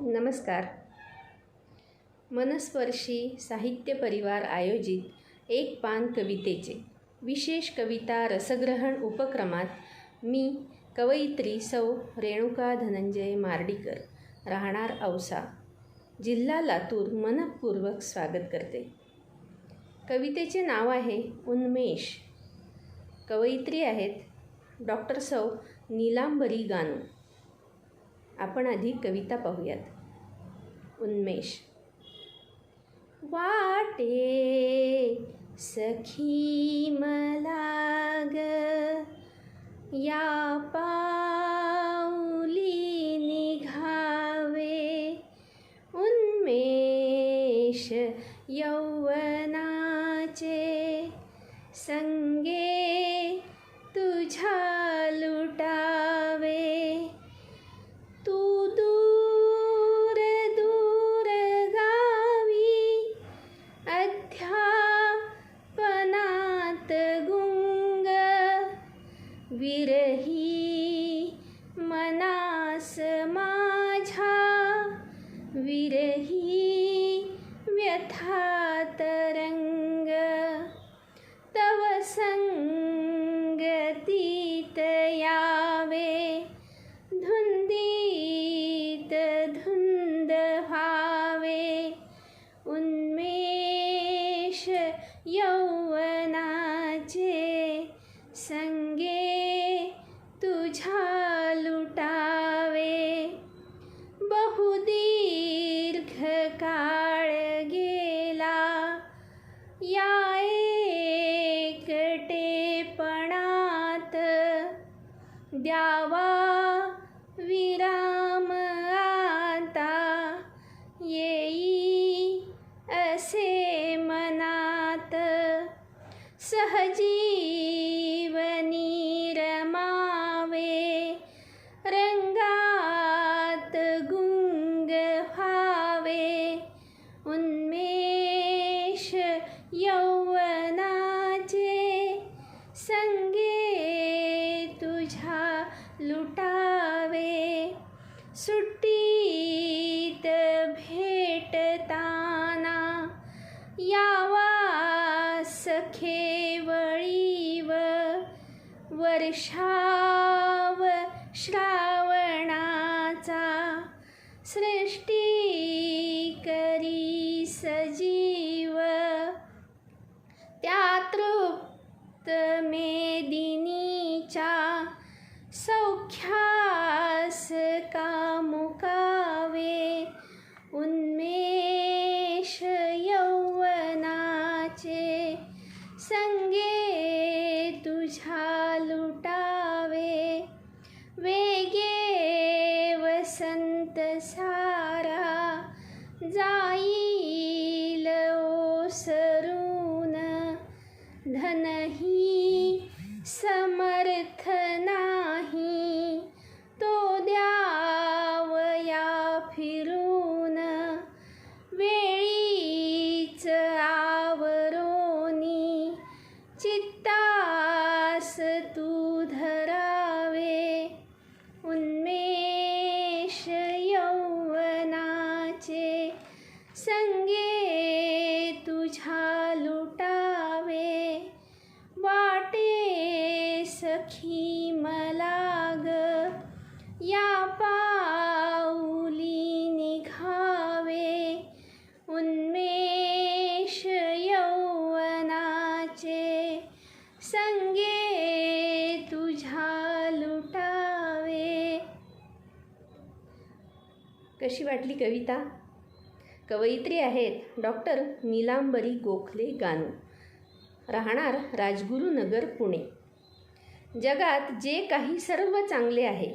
नमस्कार. मनस्पर्शी साहित्य परिवार आयोजित एक पान कवितेचे विशेष कविता रसग्रहण उपक्रमात मी कवयित्री सौ रेणुका धनंजय मार्डीकर राहणार औसा जिल्हा लातूर मनपूर्वक स्वागत करते. कवितेचे नाव आहे उन्मेष. कवयित्री आहेत डॉक्टर सौ नीलांबरी गानू. आपण आधी कविता पाहूयात. उन्मेष. वाटे सखी मला ग या पाऊली निघावे. उन्मेष यौवनाचे संगे तुझा लुटा द्यावा. विराम आता येई असे मनात. सहजीवनी रमावे. रंगात गुंग व्हावे. उन्मेष यौ सारा जाईल ओसरून धनही सम कशी वाटली कविता? कवयित्री आहेत डॉक्टर नीलांबरी गोखले गानू. राहणार राजगुरुनगर पुणे. जगात जे काही सर्व चांगले आहे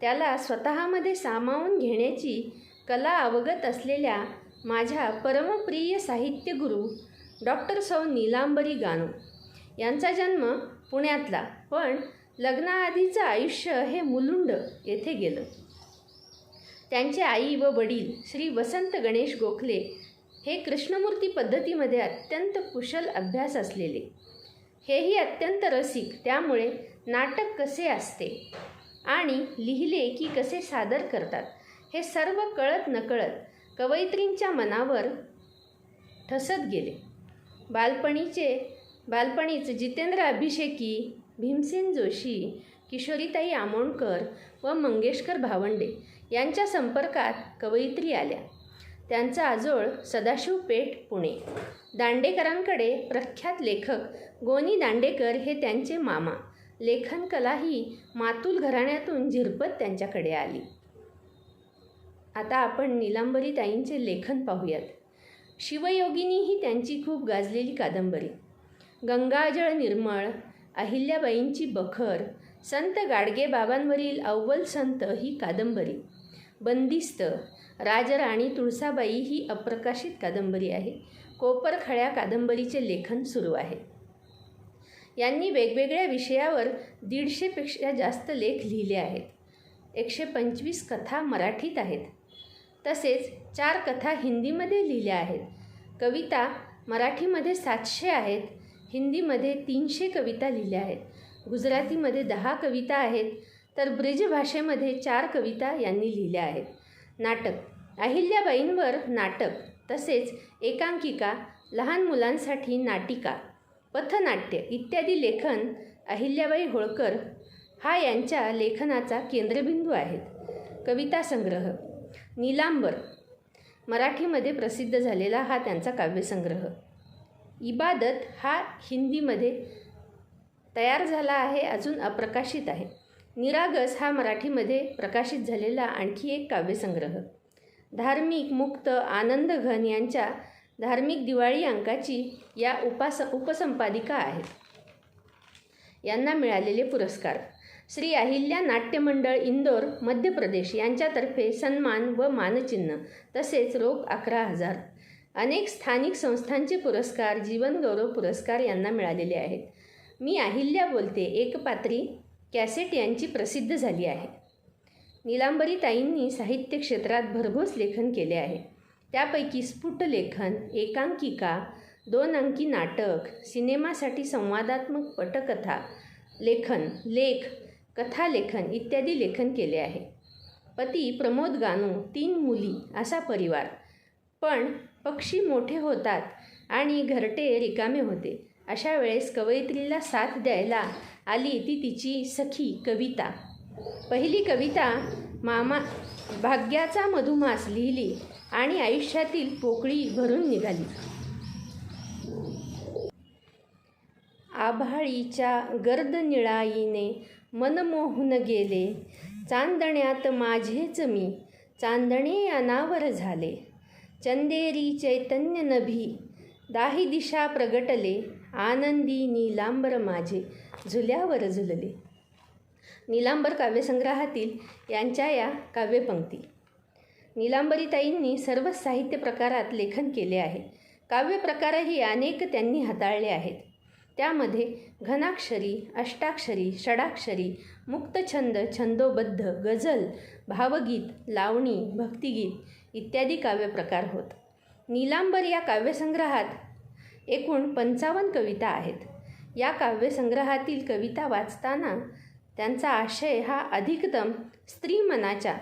त्याला स्वतःमध्ये सामावून घेण्याची कला अवगत असलेल्या माझ्या परमप्रिय साहित्यगुरू डॉक्टर सौ नीलांबरी गानू. यांचा जन्म पुण्यातला पण लग्नाआधीचं आयुष्य हे मुलुंड येथे गेलं. त्यांचे आई व वडील श्री वसंत गणेश गोखले हे कृष्णमूर्ती पद्धतीमध्ये अत्यंत कुशल अभ्यास असलेले. हेही अत्यंत रसिक त्यामुळे नाटक कसे असते आणि लिहिले की कसे सादर करतात हे सर्व कळत नकळत कवयित्रींच्या मनावर ठसत गेले. बालपणीचे बालपणीच जितेंद्र अभिषेकी भीमसेन जोशी किशोरीताई आमोणकर व मंगेशकर भावंडे यांच्या संपर्कात कवयित्री आल्या. त्यांचा आजोळ सदाशिव पेठ पुणे. दांडेकरांकडे प्रख्यात लेखक गोनी दांडेकर हे त्यांचे मामा. लेखन कला ही मातूल घराण्यातून झिरपत त्यांच्याकडे आली. आता आपण निलांबरी ताईंचे लेखन पाहूयात. शिवयोगिनी ही त्यांची खूप गाजलेली कादंबरी. गंगाजळ निर्मळ अहिल्याबाईंची बखर संत गाडगे बाबांवरील अव्वल संत ही कादंबरी. बंदिस्त. राजराणी तुळसाबाई ही अप्रकाशित कादंबरी आहे. कोपरखळ्या कादंबरीचे लेखन सुरू आहे. यांनी वेगवेगळ्या विषयावर दीडशेपेक्षा जास्त लेख लिहिले आहेत. एकशे पंचवीस कथा मराठीत आहेत. तसेच चार कथा हिंदीमध्ये लिहिल्या आहेत. कविता मराठीमध्ये सातशे आहेत. हिंदीमध्ये तीनशे कविता लिहिल्या आहेत. गुजरातीमध्ये दहा कविता आहेत. तर ब्रिज भाषेमध्ये चार कविता यांनी लिहिल्या आहेत. नाटक. अहिल्याबाईंवर नाटक तसेच एकांकिका लहान मुलांसाठी नाटिका पथनाट्य इत्यादी लेखन अहिल्याबाई होळकर हा यांच्या लेखनाचा केंद्रबिंदू आहेत. कविता संग्रह. नीलांबर. मराठीमध्ये प्रसिद्ध झालेला हा त्यांचा काव्यसंग्रह. इबादत हा हिंदीमध्ये तयार झाला आहे अजून अप्रकाशित आहे. निरागस हा मराठीमध्ये प्रकाशित झालेला आणखी एक काव्यसंग्रह. धार्मिक मुक्त आनंद घन यांच्या धार्मिक दिवाळी अंकाची या उपास उपसंपादिका आहेत. यांना मिळालेले पुरस्कार. श्री अहिल्या नाट्यमंडळ इंदोर मध्य प्रदेश यांच्यातर्फे सन्मान व मानचिन्ह तसेच रोख अकरा हजार. अनेक स्थानिक संस्थांचे पुरस्कार जीवनगौरव पुरस्कार यांना मिळालेले आहेत. मी अहिल्या बोलते एकपात्री कॅसेट यांची प्रसिद्ध झाली आहे. निलांबरी ताईंनी साहित्य क्षेत्रात भरघोस लेखन केले आहे. त्यापैकी स्फुट लेखन एकांकिका दोन अंकी नाटक सिनेमासाठी संवादात्मक पटकथा लेखन लेख कथालेखन इत्यादी लेखन केले आहे. पती प्रमोद गानू तीन मुली असा परिवार. पण पक्षी मोठे होतात आणि घरटे रिकामे होते. अशा वेळेस कवयित्रीला साथ द्यायला आली ती तिची सखी कविता. पहिली कविता मामा भाग्याचा मधुमास लिहिली आणि आयुष्यातील पोकळी भरून निघाली. आभाळीच्या गर्द निळाईने मनमोहून गेले. चांदण्यात माझेच मी चांदणे अनावर झाले. चंदेरी चैतन्य नभी दाही दिशा प्रगटले. आनंदी नीलांबर माझे झुल्यावर झुलले. नीलांबर काव्यसंग्रहातील यांच्या या काव्यपंक्ती. नीलांबरीताईंनी सर्व साहित्य प्रकारात लेखन केले आहे. काव्यप्रकारही अनेक त्यांनी हाताळले आहेत. त्यामध्ये घनाक्षरी अष्टाक्षरी षडाक्षरी मुक्तछंद छंदोबद्ध गझल भावगीत लावणी भक्तिगीत इत्यादी काव्यप्रकार होत. नीलांबर या काव्यसंग्रहात एकूण पंचावन्न कविता आहेत. या काव्यसंग्रहातील कविता वाचताना त्यांचा आशय हा अधिकतम स्त्री मनाच्या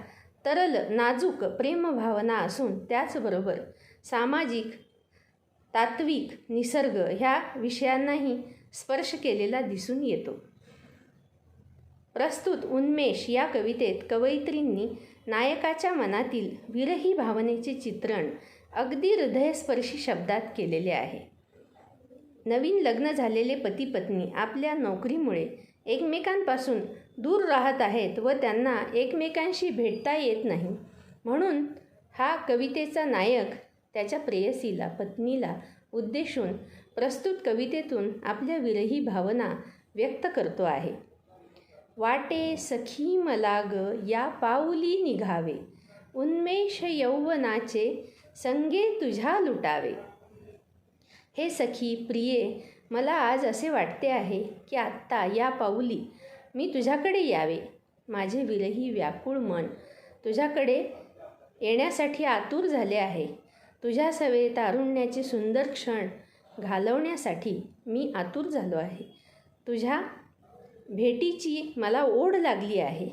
तरल नाजूक प्रेमभावना असून त्याचबरोबर सामाजिक तात्विक निसर्ग ह्या विषयांनाही स्पर्श केलेला दिसून येतो. प्रस्तुत उन्मेष या कवितेत कवयित्रींनी नायकाच्या मनातील विरही भावनेचे चित्रण अगदी हृदयस्पर्शी शब्दात केलेले आहे. नवीन लग्न झालेले पती पत्नी आपल्या नोकरीमुळे एकमेकांपासून दूर राहत आहेत व त्यांना एकमेकांशी भेटता येत नाही. म्हणून हा कवितेचा नायक त्याच्या प्रेयसीला पत्नीला उद्देशून प्रस्तुत कवितेतून आपल्या विरही भावना व्यक्त करतो आहे. वाटे सखी मला ग या पाऊली निघावे. उन्मेष यौवनाचे संगे तुझ्या लुटावे. हे सखी प्रिये मला आज असे वाटते आहे की आत्ता या पाऊली मी तुझ्याकडे यावे. माझे विरही व्याकुळ मन तुझ्याकडे येण्यासाठी आतुर झाले आहे. तुझ्या सवे तारुण्याचे सुंदर क्षण घालवण्यासाठी मी आतुर झालो आहे. तुझ्या भेटीची मला ओढ लागली आहे.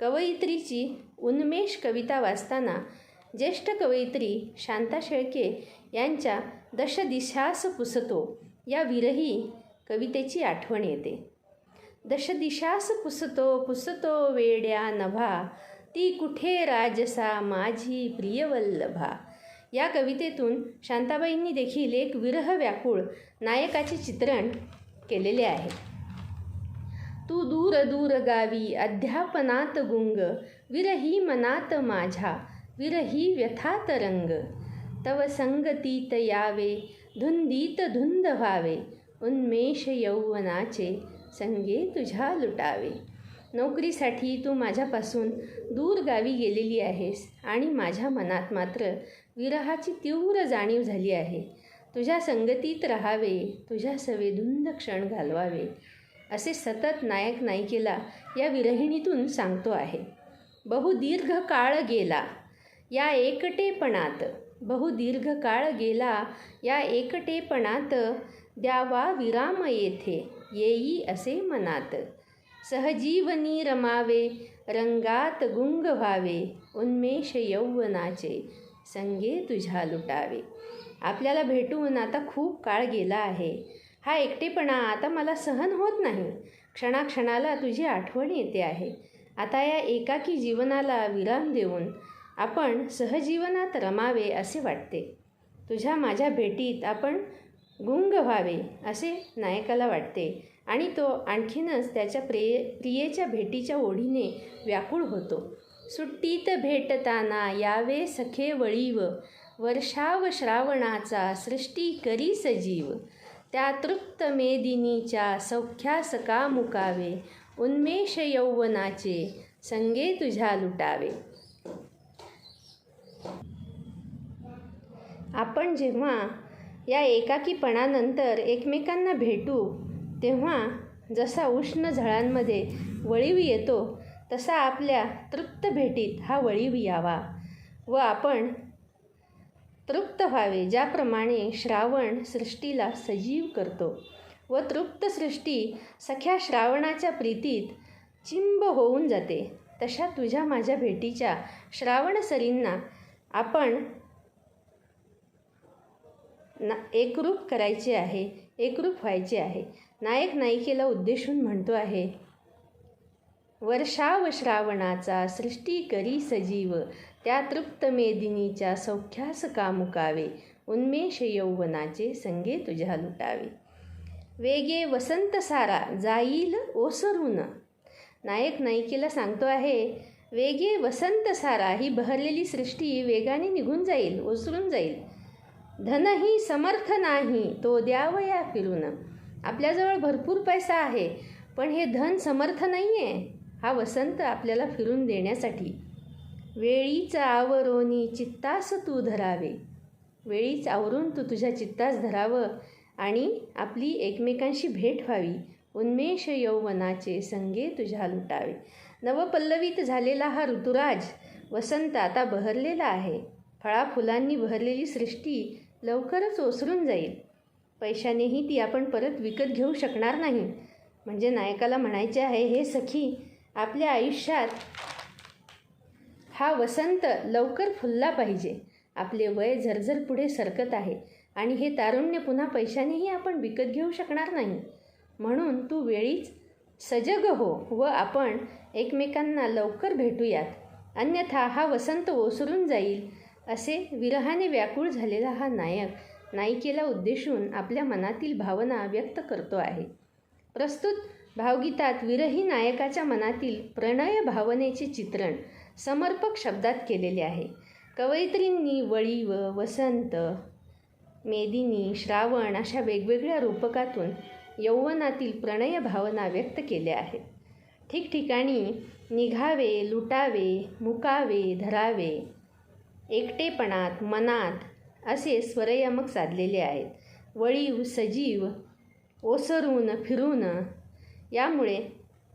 कवयित्रीची उन्मेष कविता वाचताना ज्येष्ठ कवयित्री शांता शेळके यांच्या दशदिशास पुसतो. या विरही कवितेची आठवण येते. दशदिशास पुसतो पुसतो वेड्या नभा. ती कुठे राजसा माझी प्रियवल्लभा. या कवितेतून शांताबाईंनी देखील एक विरह व्याकुळ नायकाचे चित्रण केलेले आहे. तू दूर दूर गावी अध्यापनात गुंग. विरही मनात माझ्या विरही व्यथात रंग तव संगतीत यावे धुंदीत धुंद व्हावे उन्मेष यौवनाचे संगे तुझ्या लुटावे. नोकरीसाठी तू माझ्यापासून दूर गावी गेलेली आहेस आणि माझ्या मनात मात्र विरहाची तीव्र जाणीव झाली आहे. तुझ्या संगतीत राहावे तुझ्या सवेधुंद क्षण घालवावे असे सतत नायक नायिकेला या विरहिणीतून सांगतो आहे. बहुदीर्घ काळ गेला. या एकटेपणात बहुदीर्घ काळ गेला या एकटेपणात द्यावा विराम येथे येई असे मनात. सहजीवनी रमावे रंगात गुंग व्हावे उन्मेष यौवनाचे संगे तुझ्या लुटावे. आपल्याला भेटून आता खूप काळ गेला आहे. हा एकटेपणा आता मला सहन होत नाही. क्षणाक्षणाला तुझी आठवण येते आहे. आता या एकाकी जीवनाला विराम देऊन आपण सहजीवनात रमावे असे वाटते. तुझ्या माझ्या भेटीत आपण गुंग व्हावे असे नायकाला वाटते आणि तो आणखीनच त्याच्या प्रिय प्रियेच्या भेटीच्या ओढीने व्याकुळ होतो. सुट्टीत भेटताना यावे सखे वळीव वर्षाव श्रावणाचा सृष्टी करी सजीव त्या तृप्त मेदिनीच्या सौख्या सका मुकावे उन्मेष यौवनाचे संगे तुझ्या लुटावे. आपण जेव्हा या एकाकीपणानंतर एकमेकांना भेटू तेव्हा जसा उष्ण झळांमध्ये वळीव येतो तसा आपल्या तृप्त भेटीत हा वळीव यावा व आपण तृप्त व्हावे ज्याप्रमाणे श्रावण सृष्टीला सजीव करतो व तृप्त सृष्टी सख्या श्रावणाच्या प्रीतीत चिंब होऊन जाते. तशा तुझ्या माझ्या भेटीच्या श्रावण सरींना आपण ना एकरूप करायचे आहे एकरूप व्हायचे आहे. नायक नायिकेला उद्देशून म्हणतो आहे वर्षाव श्रावणाचा सृष्टी करी सजीव त्या तृप्त मेदिनीच्या सौख्यास का मुकावे उन्मेष यौवनाचे संगे तुझ्या लुटावे. वेगे वसंत सारा जाईल ओसरून. नायक नायिकेला सांगतो आहे वेगे वसंत सारा ही बहरलेली सृष्टी वेगाने निघून जाईल ओसरून जाईल. धनही समर्थ नाही तो द्यावया फिरून. आपल्याजवळ भरपूर पैसा आहे पण हे धन समर्थ नाही आहे हा वसंत आपल्याला फिरून देण्यासाठी. वेळीचा आवरोनी चित्तास तू धरावे. वेळीच आवरून तू तुझ्या चित्तास धरावं आणि आपली एकमेकांशी भेट व्हावी. उन्मेष यौवनाचे संगे तुझ्या लुटावे. नवपल्लवीत झालेला हा ऋतुराज वसंत आता बहरलेला आहे. फळाफुलांनी बहरलेली सृष्टी लवकरच ओसरून जाईल. पैशानेही ती आपण परत विकत घेऊ शकणार नाही. म्हणजे नायकाला म्हणायचे आहे हे सखी आपल्या आयुष्यात हा वसंत लवकर फुलला पाहिजे. आपले वय झरझर पुढे सरकत आहे आणि हे तारुण्य पुन्हा पैशानेही आपण विकत घेऊ शकणार नाही. म्हणून तू वेळीच सजग हो व आपण एकमेकांना लवकर भेटूयात. अन्यथा हा वसंत ओसरून जाईल असे विरहाने व्याकुळ झालेला हा नायक नायिकेला उद्देशून आपल्या मनातील भावना व्यक्त करतो आहे. प्रस्तुत भावगीतात विरही नायकाच्या मनातील प्रणय भावनेचे चित्रण समर्पक शब्दात केलेले आहे. कवयित्रींनी वळी व वसंत मेदिनी श्रावण अशा वेगवेगळ्या रूपकातून यौवनातील प्रणय भावना व्यक्त केल्या आहेत. ठिकठिकाणी निघावे लुटावे मुकावे धरावे एकटेपणात मनात असे स्वरयमक साधलेले आहेत. वळीव सजीव ओसरून फिरून यामुळे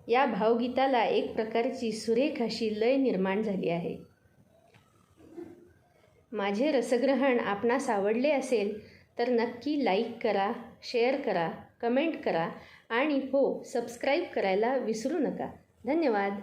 या भावगीताला एक प्रकारची सुरेख अशी लय निर्माण झाली आहे. माझे रसग्रहण आपणास आवडले असेल तर नक्की लाईक करा शेअर करा कमेंट करा आणि हो सबस्क्राईब करायला विसरू नका. धन्यवाद.